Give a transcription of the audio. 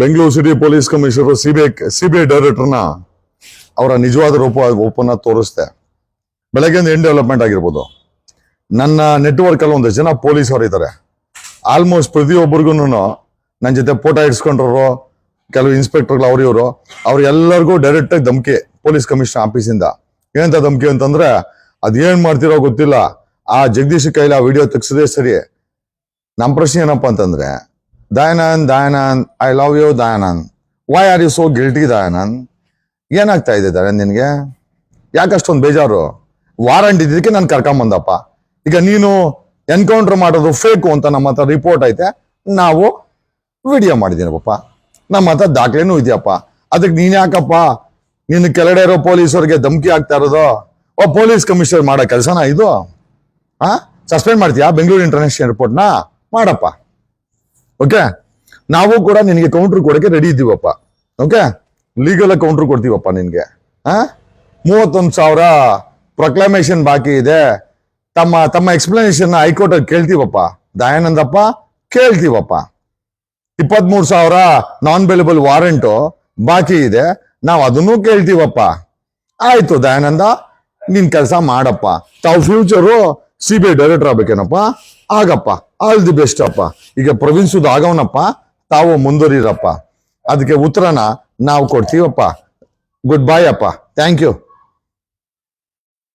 Bengaluru city police commissioner CBI CBI ಡೈರೆಕ್ಟರ್ನ ಅವರ ನಿಜವಾದ ರೂಪ ಓಪನ್ ತೋರಿಸ್ದೆ ಬೆಳಗ್ಗೆಯಿಂದ ಏನ್ ಡೆವಲಪ್ಮೆಂಟ್ ಆಗಿರ್ಬೋದು. ನನ್ನ ನೆಟ್ವರ್ಕ್ ಅಲ್ಲಿ ಒಂದಷ್ಟು ಜನ ಪೊಲೀಸ್ ಅವರು ಇದ್ದಾರೆ ಆಲ್ಮೋಸ್ಟ್ ಪ್ರತಿಯೊಬ್ಬರಿಗೂ ನನ್ನ ಜೊತೆ ಫೋಟೋ ಇಡ್ಸ್ಕೊಂಡ್ರು ಕೆಲವು ಇನ್ಸ್ಪೆಕ್ಟರ್ಗಳು ಅವ್ರು ಇವರು, ಅವ್ರು ಎಲ್ಲರಿಗೂ ಡೈರೆಕ್ಟ್ ಆಗಿ ಧಮಕಿ ಪೊಲೀಸ್ ಕಮಿಷನರ್ ಆಫೀಸಿಂದ ಏನಂತ ಧಮಕಿ ಅಂತಂದ್ರೆ ಅದೇನ್ ಮಾಡ್ತಿರೋ ಗೊತ್ತಿಲ್ಲ. ಆ ಜಗದೀಶ್ ಕೈಲಿ ಆ ವಿಡಿಯೋ ತೆಗ್ಸದೇ ಸರಿ. ನಮ್ಮ ಪ್ರಶ್ನೆ ಏನಪ್ಪಾ ಅಂತಂದ್ರೆ Dayanand Dayanand I love you Dayanand why are you so guilty Dayanand ಏನಾಗ್ತಾ ಇದೆ ದಯಾನಂದ್ ನಿನಗೆ? ಯಾಕಷ್ಟೊಂದು ಬೇಜಾರು? ವಾರಂಟ್ ಇದ್ದಿದ್ದಕ್ಕೆ ನಾನು ಕರ್ಕೊಂಬಂದಪ್ಪ. ಈಗ ನೀನು ಎನ್ಕೌಂಟರ್ ಮಾಡೋದು ಫೇಕು ಅಂತ ನಮ್ಮ ಹತ್ರ ರಿಪೋರ್ಟ್ ಐತೆ, ನಾವು ವಿಡಿಯೋ ಮಾಡಿದ್ದೀನಿ ಪಪ್ಪ ನಮ್ಮ ಹತ್ರ ದಾಖಲೆನೂ ಇದೆಯಪ್ಪ. ಅದಕ್ಕೆ ನೀನು ಯಾಕಪ್ಪ? ನಿನ್ನ ಕೆಳಗಡೆ ಇರೋ ಪೊಲೀಸರಿಗೆ ಧಮಕಿ ಆಗ್ತಾ ಇರೋದು? ಓ, ಪೊಲೀಸ್ ಕಮಿಷನರ್ ಮಾಡೋ ಕೆಲಸನ ಇದು? ಹಾಂ ಸಸ್ಪೆಂಡ್ ಮಾಡ್ತೀಯಾ? ಬೆಂಗಳೂರು ಇಂಟರ್ನ್ಯಾಷನಲ್ ಏರ್ಪೋರ್ಟ್ನ ಮಾಡಪ್ಪ. ಓಕೆ ನಾವು ಕೂಡ ನಿನಗೆ ಕೌಂಟ್ರ್ ಕೊಡೋಕ್ಕೆ ರೆಡಿ ಇದ್ದೀವಪ್ಪ. ಓಕೆ ಲೀಗಲ್ ಕೌಂಟ್ರ್ ಕೊಡ್ತೀವಪ್ಪ ನಿನಗೆ. ಆ? ಮೂವತ್ತೊಂದು ಸಾವಿರ ಪ್ರೊಕ್ಲಮೇಷನ್ ಬಾಕಿ ಇದೆ. ತಮ್ಮ ತಮ್ಮ ಎಕ್ಸ್ಪ್ಲನೇಷನ್ ಹೈಕೋರ್ಟಲ್ಲಿ ಕೇಳ್ತೀವಪ್ಪ. ದಯಾನಂದಪ್ಪ ಕೇಳ್ತೀವಪ್ಪ. ಇಪ್ಪತ್ತ್ಮೂರು ಸಾವಿರ ನಾನ್ ಬೆಲೆಬಲ್ ವಾರಂಟು ಬಾಕಿ ಇದೆ. ನಾವು ಅದನ್ನು ಕೇಳ್ತೀವಪ್ಪ. ಆಯ್ತು ದಯಾನಂದ, ನಿನ್ ಕೆಲಸ ಮಾಡಪ್ಪ. ತಾವು future C B I director ಆಗ್ಬೇಕೇನಪ್ಪ? ಆಗಪ್ಪ. ಆಲ್ ದಿ ಬೆಸ್ಟ್ ಅಪ್ಪ. ಈಗ ಪ್ರವೀಣ್ ಸುದ್ ಆಗವನಪ್ಪ. ತಾವು ಮುಂದುವರಿರಪ್ಪ. ಅದಕ್ಕೆ ಉತ್ತರನ ನಾವು ಕೊಡ್ತೀವಪ್ಪ. ಗುಡ್ ಬಾಯ್ ಅಪ್ಪ. Thank you